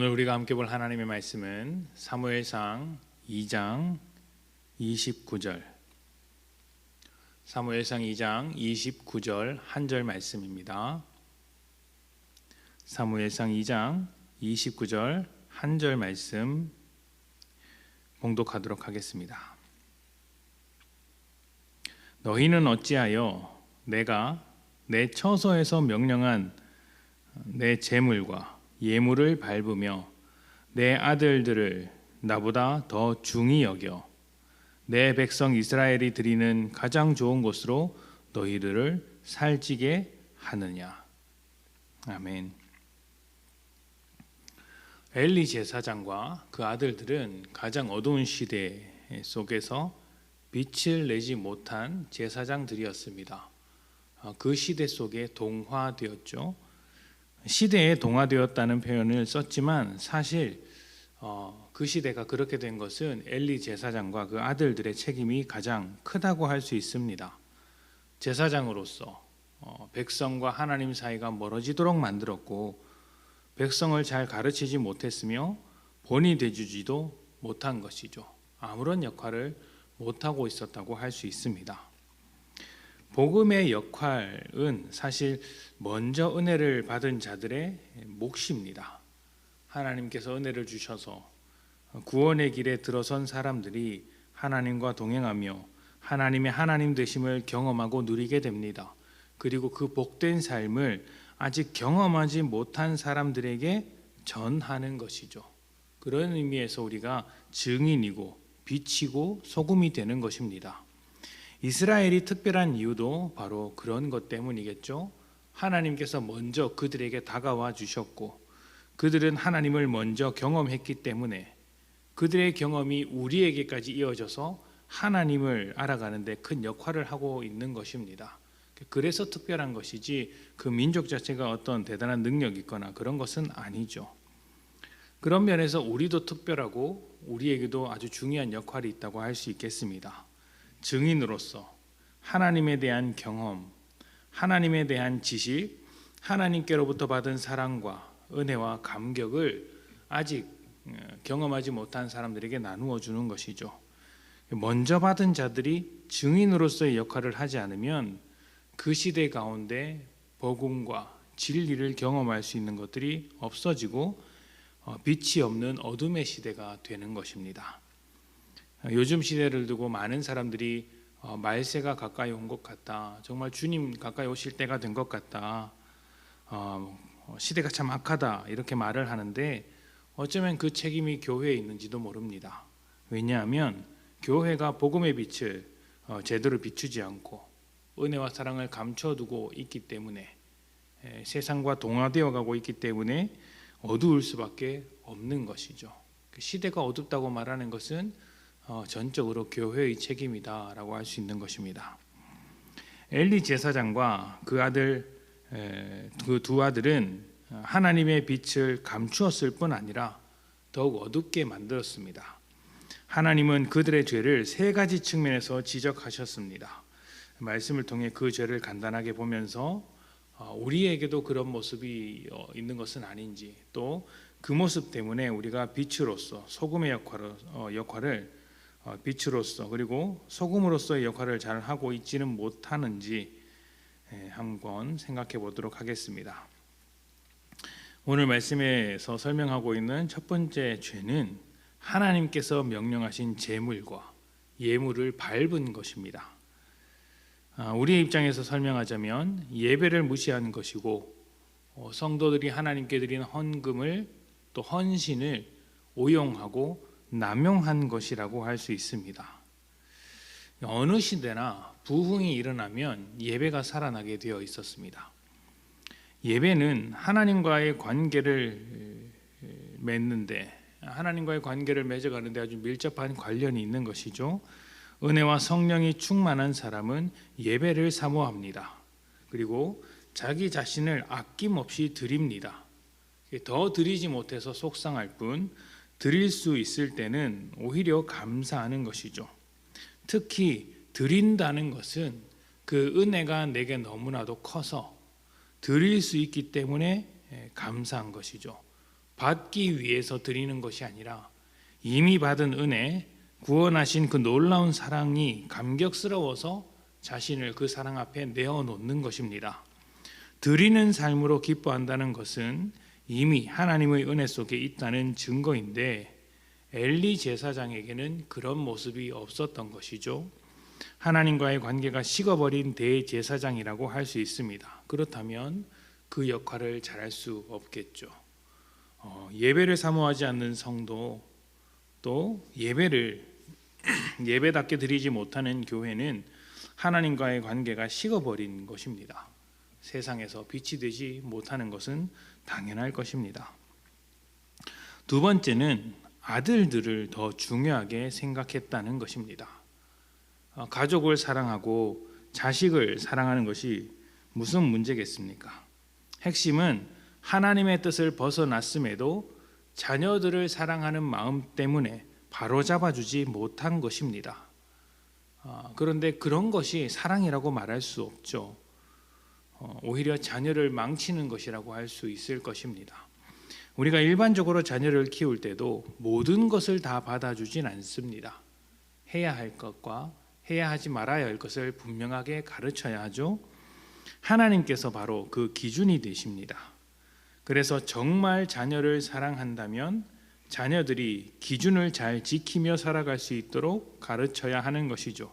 오늘 우리가 함께 볼 하나님의 말씀은 사무엘상 2장 29절 사무엘상 2장 29절 한 절 말씀입니다. 사무엘상 2장 29절 한 절 말씀 봉독하도록 하겠습니다. 너희는 어찌하여 내가 내 처소에서 명령한 내 재물과 예물을 밟으며 내 아들들을 나보다 더 중히 여겨 내 백성 이스라엘이 드리는 가장 좋은 곳으로 너희들을 살찌게 하느냐. 아멘. 엘리 제사장과 그 아들들은 가장 어두운 시대 속에서 빛을 내지 못한 제사장들이었습니다. 아, 그 시대 속에 동화되었죠. 시대에 동화되었다는 표현을 썼지만 사실 어, 그 시대가 그렇게 된 것은 엘리 제사장과 그 아들들의 책임이 가장 크다고 할 수 있습니다. 제사장으로서 어, 백성과 하나님 사이가 멀어지도록 만들었고 백성을 잘 가르치지 못했으며 본이 되주지도 못한 것이죠. 아무런 역할을 못하고 있었다고 할 수 있습니다. 복음의 역할은 사실 먼저 은혜를 받은 자들의 몫입니다. 하나님께서 은혜를 주셔서 구원의 길에 들어선 사람들이 하나님과 동행하며 하나님의 하나님 되심을 경험하고 누리게 됩니다. 그리고 그 복된 삶을 아직 경험하지 못한 사람들에게 전하는 것이죠. 그런 의미에서 우리가 증인이고 빛이고 소금이 되는 것입니다. 이스라엘이 특별한 이유도 바로 그런 것 때문이겠죠. 하나님께서 먼저 그들에게 다가와 주셨고 그들은 하나님을 먼저 경험했기 때문에 그들의 경험이 우리에게까지 이어져서 하나님을 알아가는데 큰 역할을 하고 있는 것입니다. 그래서 특별한 것이지 그 민족 자체가 어떤 대단한 능력이 있거나 그런 것은 아니죠. 그런 면에서 우리도 특별하고 우리에게도 아주 중요한 역할이 있다고 할 수 있겠습니다. 증인으로서 하나님에 대한 경험, 하나님에 대한 지식, 하나님께로부터 받은 사랑과 은혜와 감격을 아직 어, 경험하지 못한 사람들에게 나누어 주는 것이죠. 먼저 받은 자들이 증인으로서의 역할을 하지 않으면 그 시대 가운데 복음과 진리를 경험할 수 있는 것들이 없어지고 어, 빛이 없는 어둠의 시대가 되는 것입니다. 요즘 시대를 두고 많은 사람들이 어, 말세가 가까이 온 것 같다. 정말 주님 가까이 오실 때가 된 것 같다. 어, 시대가 참 악하다 이렇게 말을 하는데 어쩌면 그 책임이 교회에 있는지도 모릅니다. 왜냐하면 교회가 복음의 빛을 제대로 비추지 않고 은혜와 사랑을 감춰두고 있기 때문에 세상과 동화되어 가고 있기 때문에 어두울 수밖에 없는 것이죠. 그 시대가 어둡다고 말하는 것은 어, 전적으로 교회의 책임이다라고 할 수 있는 것입니다. 엘리 제사장과 그 아들 그 두 아들은 하나님의 빛을 감추었을 뿐 아니라 더욱 어둡게 만들었습니다. 하나님은 그들의 죄를 세 가지 측면에서 지적하셨습니다. 말씀을 통해 그 죄를 간단하게 보면서 어, 우리에게도 그런 모습이 어, 있는 것은 아닌지 또 그 모습 때문에 우리가 빛으로서 소금의 역할을 빛으로서 그리고 소금으로서의 역할을 잘 하고 있지는 못하는지 한번 생각해 보도록 하겠습니다. 오늘 말씀에서 설명하고 있는 첫 번째 죄는 하나님께서 명령하신 제물과 예물을 밟은 것입니다. 아, 우리의 입장에서 설명하자면 예배를 무시하는 것이고 어, 성도들이 하나님께 드리는 헌금을 또 헌신을 오용하고 남용한 것이라고 할 수 있습니다. 어느 시대나 부흥이 일어나면 예배가 살아나게 되어 있었습니다. 예배는 하나님과의 관계를 맺는데 하나님과의 관계를 맺어가는데 아주 밀접한 관련이 있는 것이죠. 은혜와 성령이 충만한 사람은 예배를 사모합니다. 그리고 자기 자신을 아낌없이 드립니다. 더 드리지 못해서 속상할 뿐 드릴 수 있을 때는 오히려 감사하는 것이죠. 특히 드린다는 것은 그 은혜가 내게 너무나도 커서 드릴 수 있기 때문에 감사한 것이죠. 받기 위해서 드리는 것이 아니라 이미 받은 은혜, 구원하신 그 놀라운 사랑이 감격스러워서 자신을 그 사랑 앞에 내어 놓는 것입니다. 드리는 삶으로 기뻐한다는 것은 이미 하나님의 은혜 속에 있다는 증거인데 엘리 제사장에게는 그런 모습이 없었던 것이죠. 하나님과의 관계가 식어버린 대제사장이라고 할 수 있습니다. 그렇다면 그 역할을 잘할 수 없겠죠. 어, 예배를 사모하지 않는 성도 또 예배를 예배답게 드리지 못하는 교회는 하나님과의 관계가 식어버린 것입니다. 세상에서 빛이 되지 못하는 것은 당연할 것입니다. 두 번째는 아들들을 더 중요하게 생각했다는 것입니다. 어, 가족을 사랑하고 자식을 사랑하는 것이 무슨 문제겠습니까? 핵심은 하나님의 뜻을 벗어났음에도 자녀들을 사랑하는 마음 때문에 바로 잡아주지 못한 것입니다. 아, 그런데 그런 것이 사랑이라고 말할 수 없죠. 어, 오히려 자녀를 망치는 것이라고 할 수 있을 것입니다. 우리가 일반적으로 자녀를 키울 때도 모든 것을 다 받아주진 않습니다. 해야 할 것과 해야 하지 말아야 할 것을 분명하게 가르쳐야 하죠. 하나님께서 바로 그 기준이 되십니다. 그래서 정말 자녀를 사랑한다면 자녀들이 기준을 잘 지키며 살아갈 수 있도록 가르쳐야 하는 것이죠.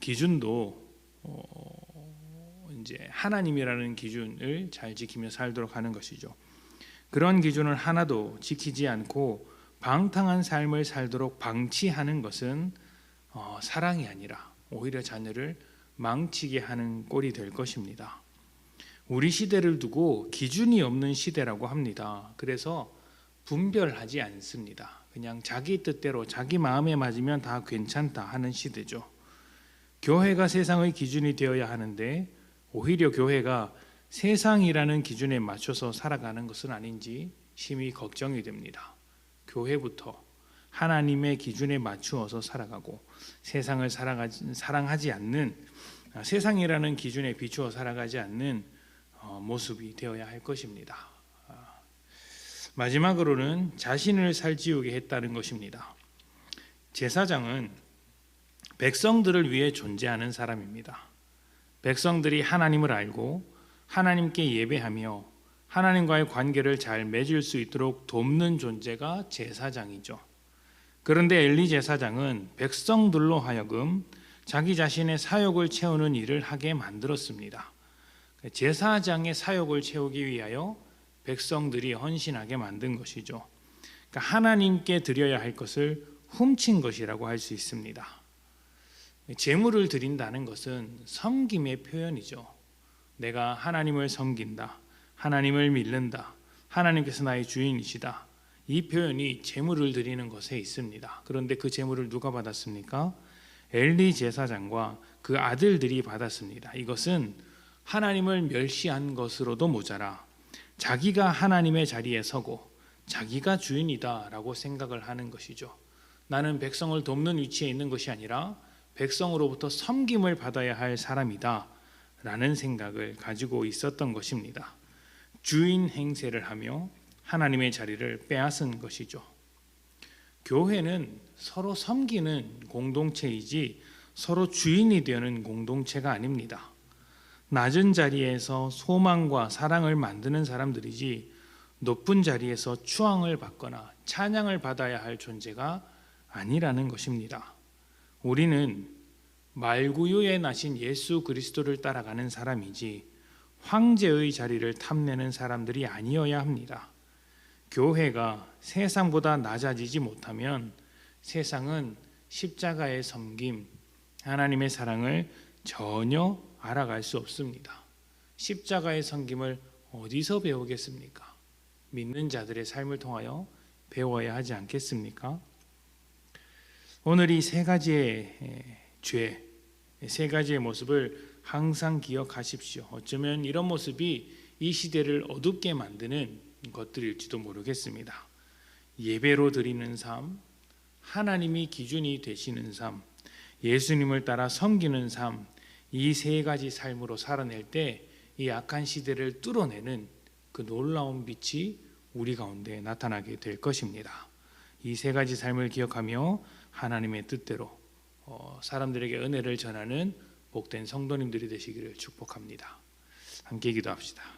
기준도 어, 이제 하나님이라는 기준을 잘 지키며 살도록 하는 것이죠. 그런 기준을 하나도 지키지 않고 방탕한 삶을 살도록 방치하는 것은 어, 사랑이 아니라 오히려 자녀를 망치게 하는 꼴이 될 것입니다. 우리 시대를 두고 기준이 없는 시대라고 합니다. 그래서 분별하지 않습니다. 그냥 자기 뜻대로 자기 마음에 맞으면 다 괜찮다 하는 시대죠. 교회가 세상의 기준이 되어야 하는데 오히려 교회가 세상이라는 기준에 맞춰서 살아가는 것은 아닌지 심히 걱정이 됩니다. 교회부터 하나님의 기준에 맞추어서 살아가고 세상을 살아가지, 사랑하지 않는 아, 세상이라는 기준에 비추어 살아가지 않는 어, 모습이 되어야 할 것입니다. 아, 마지막으로는 자신을 살찌우게 했다는 것입니다. 제사장은 백성들을 위해 존재하는 사람입니다. 백성들이 하나님을 알고 하나님께 예배하며 하나님과의 관계를 잘 맺을 수 있도록 돕는 존재가 제사장이죠. 그런데 엘리 제사장은 백성들로 하여금 자기 자신의 사역을 채우는 일을 하게 만들었습니다. 제사장의 사역을 채우기 위하여 백성들이 헌신하게 만든 것이죠. 그러니까 하나님께 드려야 할 것을 훔친 것이라고 할 수 있습니다. 제물을 드린다는 것은 섬김의 표현이죠. 내가 하나님을 섬긴다. 하나님을 믿는다. 하나님께서 나의 주인이시다. 이 표현이 제물을 드리는 것에 있습니다. 그런데 그 제물을 누가 받았습니까? 엘리 제사장과 그 아들들이 받았습니다. 이것은 하나님을 멸시한 것으로도 모자라 자기가 하나님의 자리에 서고 자기가 주인이다라고 생각을 하는 것이죠. 나는 백성을 돕는 위치에 있는 것이 아니라 백성으로부터 섬김을 받아야 할 사람이다 라는 생각을 가지고 있었던 것입니다. 주인 행세를 하며 하나님의 자리를 빼앗은 것이죠. 교회는 서로 섬기는 공동체이지 서로 주인이 되는 공동체가 아닙니다. 낮은 자리에서 소망과 사랑을 만드는 사람들이지 높은 자리에서 추앙을 받거나 찬양을 받아야 할 존재가 아니라는 것입니다. 우리는 말구유에 나신 예수 그리스도를 따라가는 사람이지 황제의 자리를 탐내는 사람들이 아니어야 합니다. 교회가 세상보다 낮아지지 못하면 세상은 십자가의 섬김, 하나님의 사랑을 전혀 알아갈 수 없습니다. 십자가의 섬김을 어디서 배우겠습니까? 믿는 자들의 삶을 통하여 배워야 하지 않겠습니까? 오늘 이 세 가지의 죄, 세 가지의 모습을 항상 기억하십시오. 어쩌면 이런 모습이 이 시대를 어둡게 만드는 것들일지도 모르겠습니다. 예배로 드리는 삶, 하나님이 기준이 되시는 삶, 예수님을 따라 섬기는 삶, 이 세 가지 삶으로 살아낼 때 이 악한 시대를 뚫어내는 그 놀라운 빛이 우리 가운데 나타나게 될 것입니다. 이 세 가지 삶을 기억하며 하나님의 뜻대로 어, 사람들에게 은혜를 전하는 복된 성도님들이 되시기를 축복합니다. 함께 기도합시다.